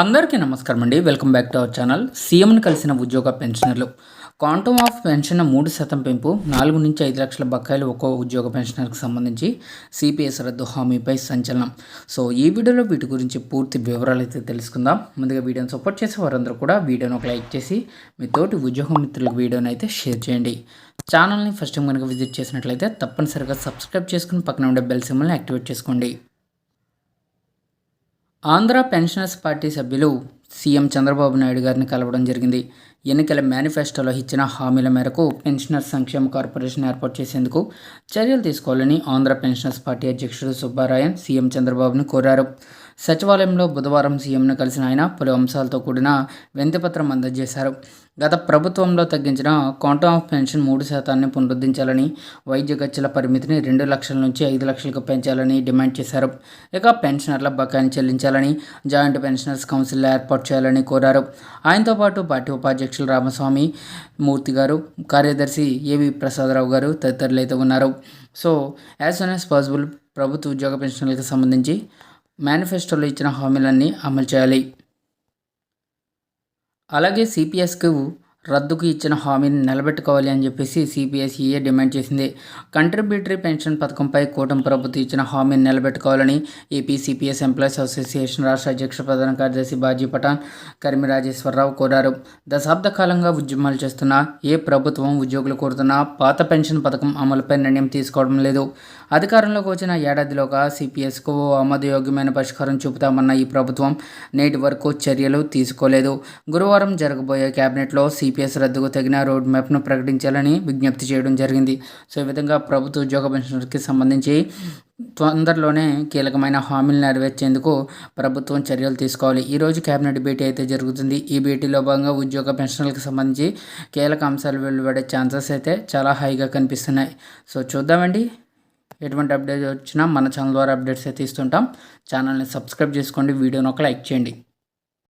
అందరికీ నమస్కారం అండి welcome back to our channel సీఎంను కలిసిన ఉద్యోగ పెన్షనర్లు. క్వాంటమ్ ఆఫ్ పెన్షన్ మూడు శాతం పెంపు నాలుగు నుంచి ఐదు లక్షల బకాయిలు ఒక్కో ఉద్యోగ పెన్షనర్కి సంబంధించి సిపిఎస్ రద్దు హామీపై సంచలనం. సో ఈ వీడియోలో వీటి గురించి పూర్తి వివరాలు అయితే తెలుసుకుందాం. ముందుగా వీడియోని సపోర్ట్ చేసే వారందరూ కూడా వీడియోని ఒక లైక్ చేసి మీ తోటి ఉద్యోగ మిత్రులకు వీడియోని అయితే షేర్ చేయండి. ఛానల్ని ఫస్ట్ టైం కనుక విజిట్ చేసినట్లయితే తప్పనిసరిగా సబ్స్క్రైబ్ చేసుకుని పక్కన ఉండే బెల్ సింబల్ని యాక్టివేట్ చేసుకోండి. ఆంధ్ర పెన్షనర్స్ పార్టీ సభ్యులు సీఎం చంద్రబాబు నాయుడు గారిని కలవడం జరిగింది. ఎన్నికల మేనిఫెస్టోలో ఇచ్చిన హామీల మేరకు పెన్షనర్స్ సంక్షేమ కార్పొరేషన్ ఏర్పాటు చేసేందుకు చర్యలు తీసుకోవాలని ఆంధ్ర పెన్షనర్స్ పార్టీ అధ్యక్షుడు సుబ్బారాయన్ సీఎం చంద్రబాబును కోరారు. సచివాలయంలో బుధవారం సీఎంను కలిసిన ఆయన పలు అంశాలతో కూడిన వింతపత్రం అందజేశారు. గత ప్రభుత్వంలో తగ్గించిన క్వాంటమ్ ఆఫ్ పెన్షన్ మూడు శాతాన్ని పునరుద్ధరించాలని వైద్య ఖర్చుల పరిమితిని రెండు లక్షల నుంచి ఐదు లక్షలకు పెంచాలని డిమాండ్ చేశారు. ఇక పెన్షనర్ల బకాయిని చెల్లించాలని జాయింట్ పెన్షనర్స్ కౌన్సిల్ ఏర్పాటు చేయాలని కోరారు. ఆయనతో పాటు పార్టీ ఉపాధ్యక్షులు రామస్వామి మూర్తి గారు కార్యదర్శి ఏవి ప్రసాదరావు గారు తదితరులు అయితే ఉన్నారు. So as soon as possible ప్రభుత్వ ఉద్యోగ పెన్షన్లకు సంబంధించి మేనిఫెస్టోలో ఇచ్చిన హామీలన్నీ అమలు చేయాలి. అలాగే సిపిఎస్కు రద్దుకు ఇచ్చిన హామీని నిలబెట్టుకోవాలి అని చెప్పేసి సిపిఎస్ఈఏ డిమాండ్ చేసింది. కంట్రిబ్యూటరీ పెన్షన్ పథకంపై కూటమి ప్రభుత్వం ఇచ్చిన హామీని నిలబెట్టుకోవాలని ఏపీ సిపిఎస్ ఎంప్లాయీస్ అసోసియేషన్ రాష్ట్ర అధ్యక్ష ప్రధాన కార్యదర్శి బాజీ పఠాన్ కరిమి రాజేశ్వరరావు కోరారు. దశాబ్ద కాలంగా ఉద్యమాలు చేస్తున్న ఏ ప్రభుత్వం ఉద్యోగులు కోరుతున్న పాత పెన్షన్ పథకం అమలుపై నిర్ణయం తీసుకోవడం లేదు. అధికారంలోకి వచ్చిన ఏడాదిలోగా సిపిఎస్కు ఆమోదయోగ్యమైన పరిష్కారం చూపుతామన్న ఈ ప్రభుత్వం నేటి వరకు చర్యలు తీసుకోలేదు. గురువారం జరగబోయే కేబినెట్లో జీపీఎస్ రద్దుకు తగిన రోడ్ మ్యాప్ను ప్రకటించాలని విజ్ఞప్తి చేయడం జరిగింది. సో ఈ విధంగా ప్రభుత్వ ఉద్యోగ పెన్షనర్కి సంబంధించి తొందరలోనే కీలకమైన హామీలు నెరవేర్చేందుకు ప్రభుత్వం చర్యలు తీసుకోవాలి. ఈరోజు కేబినెట్ భేటీ అయితే జరుగుతుంది. ఈ భేటీలో భాగంగా ఉద్యోగ పెన్షన్లకు సంబంధించి కీలక అంశాలు వెలువడే ఛాన్సెస్ అయితే చాలా హైగా కనిపిస్తున్నాయి. సో చూద్దామండి. ఎటువంటి అప్డేట్ వచ్చినా మన ఛానల్ ద్వారా అప్డేట్స్ అయితే ఇస్తుంటాం. ఛానల్ని సబ్స్క్రైబ్ చేసుకోండి. వీడియోని ఒక లైక్ చేయండి.